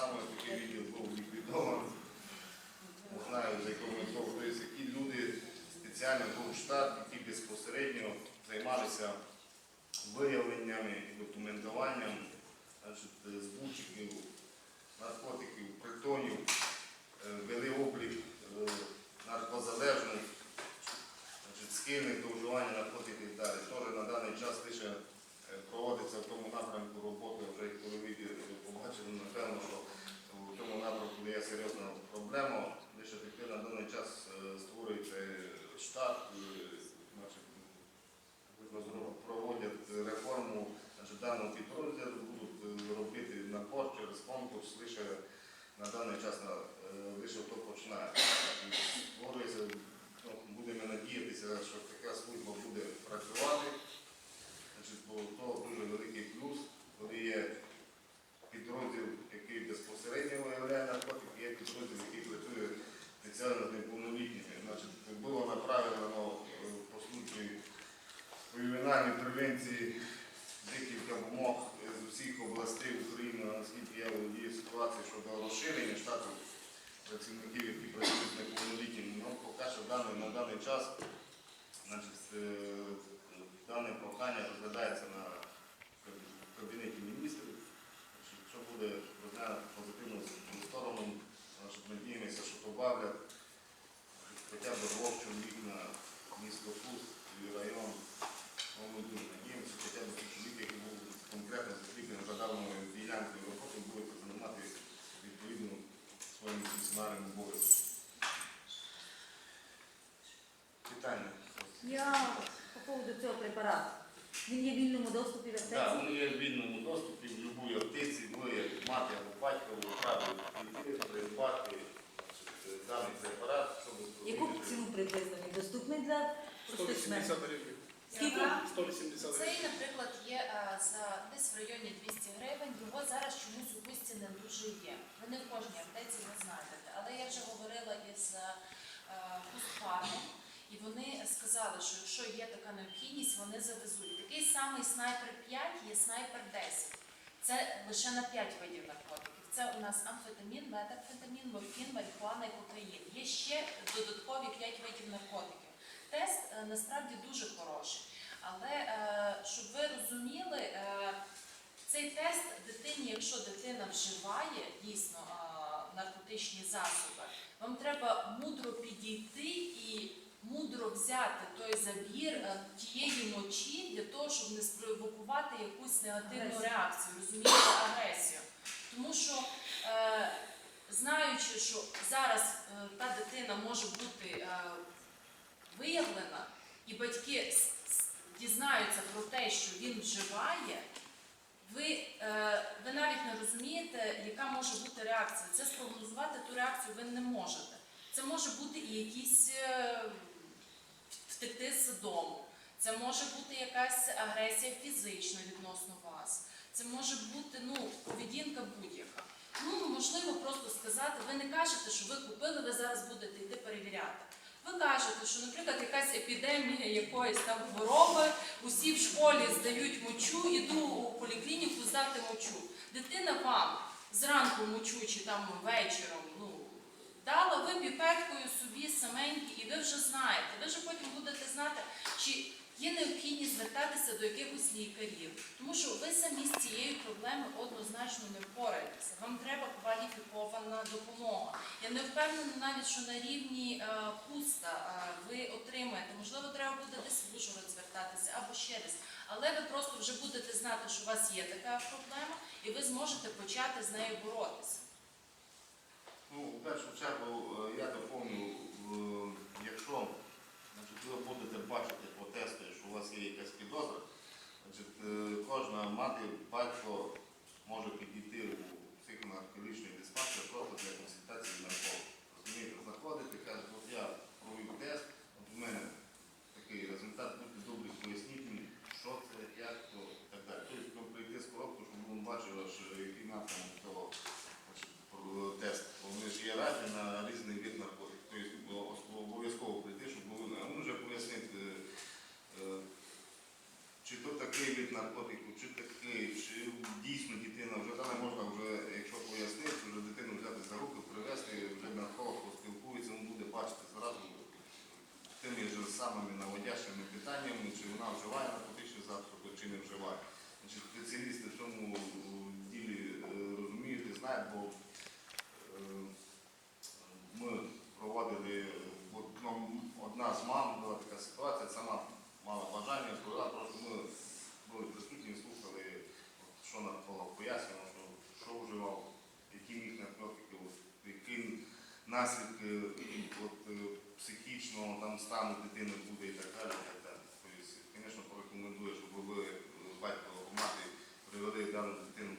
само такий відділ був ліквідований. Не знаю, з якого метою. Тобто які люди спеціально був штат, які безпосередньо займалися виявленнями і документуванням значить, збутчиків, наркотиків, притонів, е, вели облік е, наркозалежних, значить, схильних до вживання наркотиків і далі. Теж на даний час лише е, проводиться в тому напрямку роботи, вже коли ви побачили, напевно, що напрямку є серйозна проблема. Лише таки на даний час е, створюється штат, е, проводять реформу даного підрозділу, будуть е, робити набор через конкурс лише на даний час лише то починає. Ну, будемо надіятися, що така служба буде працювати. Значить, бо то дуже великий плюс, коли є підрозділ, який безпосередньо виявляє наркотики, є підрозділ, який працює спеціально з неповнолітніми. Значить, було направлено е, по службі кримінальної превенції диких допомог з усіх областей України, наскільки я володію ситуацію щодо розширення штату працівників, які працюють з неповнолітніми. Ну, поки що даний, на даний час значить, е, дане прохання розглядається на препарату. Він є в вільному доступі в Так, аптеці. вони є в вільному доступі в будь-якій аптеці, ви як мати або батько право піти, придбати значить, даний препарат, щоб Яку ціну приблизно він доступний для простих 180 гривень. Скільки? 180 Цей, гривень. наприклад, є е, за десь в районі 200 гривень. Його зараз чомусь у Бусті не дуже є. Ви не в кожній аптеці ви знайдете. Але я вже говорила із вони сказали, що якщо є така необхідність, вони завезуть. Такий самий снайпер 5 є снайпер 10. Це лише на 5 видів наркотиків. Це у нас амфетамін, метамфетамін, морфін, марихуана і кокаїн. Є ще додаткові 5 видів наркотиків. Тест е, насправді дуже хороший. Але е, щоб ви розуміли, е, цей тест дитині, якщо дитина вживає дійсно наркотичні засоби, вам треба мудро підійти і мудро взяти той забір е, тієї мочі для того, щоб не спровокувати якусь негативну реакцію, розумієте, агресію. Тому що, е, знаючи, що зараз е, та дитина може бути е, виявлена, і батьки дізнаються про те, що він вживає, ви, ви навіть не розумієте, яка може бути реакція. Це спрогнозувати ту реакцію ви не можете. Це може бути і якісь втекти з дому. Це може бути якась агресія фізична відносно вас. Це може бути ну, поведінка будь-яка. Ну, можливо, просто сказати, ви не кажете, що ви купили, ви зараз будете йти перевіряти. Ви кажете, що, наприклад, якась епідемія якоїсь там хвороби, усі в школі здають мочу, іду у поліклініку здати мочу. Дитина вам зранку мочу чи там вечором ну, дала, ви піпеткою собі саменькі, і ви вже знаєте. Ви вже потім будете знати, чи є необхідність звертатися до якихось лікарів. Тому що ви самі з цією проблемою однозначно не впораєтеся. Вам треба кваліфікована допомога. Я не впевнена навіть, що на рівні е, куста е, ви отримаєте. Можливо, треба буде десь в звертатися або ще десь. Але ви просто вже будете знати, що у вас є така проблема, і ви зможете почати з нею боротися. Ну, в першу чергу е, я доповню, наркотику, чи таки, чи дійсно дитина вже далі можна вже, якщо пояснити, вже дитину взяти за руку, привезти, вже нарколог поспілкується, він буде бачити зразу тими ж самими наводящими питаннями, чи вона вживає наркотичні засоби, чи не вживає. Значить, Спеціалісти в цьому е, ділі е, розуміють і знають, бо наслідки е, от, е, психічного там, стану дитини буде і так далі. І так далі. Тобто, звісно, порекомендую, щоб ви е, батько або мати привели дану дитину